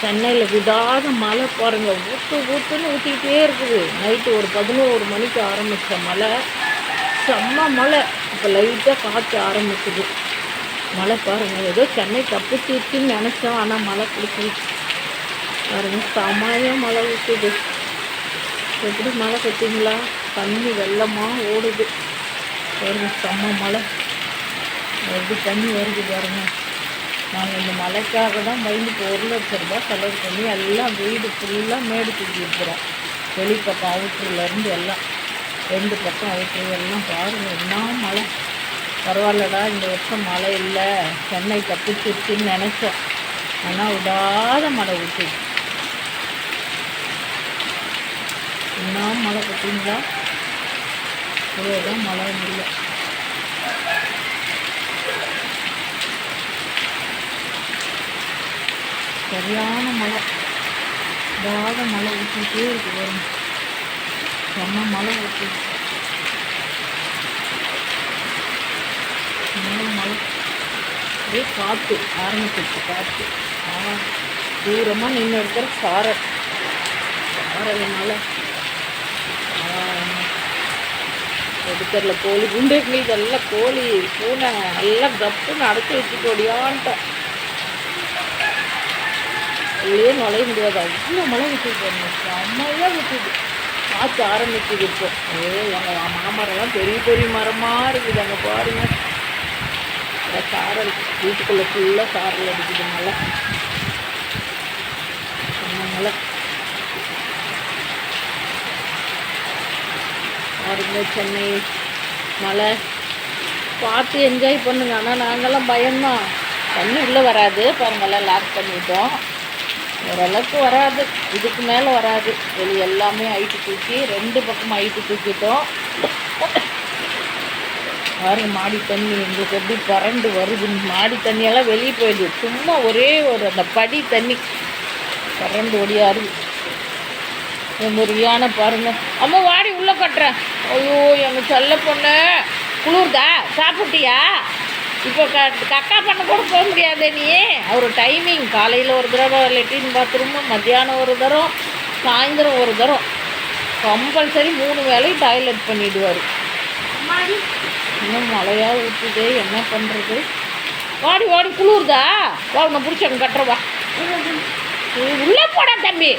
சென்னையில் விடாத மழை பாருங்க. ஊற்று ஊற்றுன்னு ஊற்றிக்கிட்டே இருக்குது. நைட்டு ஒரு பதினோரு மணிக்கு ஆரம்பித்த மழை. செம்ம மழை. இப்போ லைட்டாக காற்று ஆரம்பிக்குது. மழை பாருங்க. ஏதோ சென்னை தப்பிச்சிருச்சுன்னு நினச்சோம் ஆனால் மழை பிடிச்சிருச்சு பாருங்க. செம்மையாக மழை ஊற்றுது எப்படி மழை பார்த்தீங்களா தண்ணி வெள்ளமாக ஓடுது. பாருங்க. செம்ம மழை. எப்படி தண்ணி வருது பாருங்க. நாங்கள் இந்த மழைக்காக தான் பயந்துட்டு ஒரு லட்ச ரூபாய் செலவு பண்ணி எல்லாம் வீடு ஃபுல்லாக மேடு தூக்கி இருக்கிறோம் வெளிப்பக்கம் அவுட்ருலேருந்து எல்லாம். ரெண்டு பக்கம் அவுட்ரு எல்லாம் பாருங்க என்ன மழை. பரவாயில்லடா இந்த வருஷம் மழை இல்லை. சென்னை தப்பிச்சிருச்சுன்னு நினச்சோம் ஆனால் விடாத மழை ஊற்றுது என்ன மழை பார்த்தீங்களா? இவ்வளோதான் மழை இல்லை. சரியான மழை. விடாத மழை ஊற்றிக்கிட்டே இருக்கு வரும் செம்ம மழை ஊற்றி நல்ல மழை. அப்படியே காற்று ஆரம்பிச்சிருச்சு காற்று ஆ தூரமாக நின்று இருக்கிற சாரல் சாரல்னால எடுக்கரில் கோழி. குண்டேக்கள் இதெல்லாம் கோழி பூனை நல்லா கப்புன்னு அடைச்சி வச்சுட்டு ஓடியான்ட்டோம். உள்ளே நுழைய முடியாது அவ்வளோ மழை விட்டுது செம்மையாக விட்டுது. காற்று ஆரம்பிக்குது இப்போ. ஏ எங்கள் மாமரம்லாம் பெரிய பெரிய மரமாக இருக்குது. அங்கே பாருங்க. சாரல். வீட்டுக்குள்ளே ஃபுல்லாக சாரல் அடிக்குது மழை. மழை. பாருங்க சென்னை மழை. பார்த்து என்ஜாய் பண்ணுங்க. ஆனால் நாங்கள்லாம் பயம்தான். தண்ணி உள்ளே வராது. பாருங்கள்லாம் லாக் பண்ணிட்டோம். ஓரளவுக்கு வராது. இதுக்கு மேலே வராது. வெளியே எல்லாமே ஹைட்டு தூக்கி ரெண்டு பக்கமும் ஹைட்டு தூக்கிட்டோம். பாருங்க மாடி தண்ணி எங்களுக்கு எப்படி பறண்டு வருது. மாடி தண்ணியெல்லாம் வெளியே போயிடுது. சும்மா ஒரே ஒரு அந்த படி தண்ணி. பறண்டு ஒடியாருது ஒரு பாருங்க. அம்மா வாடி உள்ளே கட்டுறேன். ஐயோ எங்கள் செல்ல பொண்ணு. குளிர்தா? சாப்பிட்டியா? இப்போ க கக்கா பண்ண கூட போக முடியாதே நீ. அவர் டைமிங் காலையில் ஒரு தடவை லெட்டின் பாத்ரூமு மத்தியானம் ஒரு தரம் சாயந்தரம் ஒரு தரம் கம்பல்சரி மூணு வேலையும் டாய்லெட் பண்ணிடுவார். இன்னும் மழையாக ஊற்றுதே என்ன பண்ணுறது வாடி வாடி குளிர்தா? வா உன்னை பிடிச்சவங்க கட்டுறவா உள்ளே போடா. தம்பி.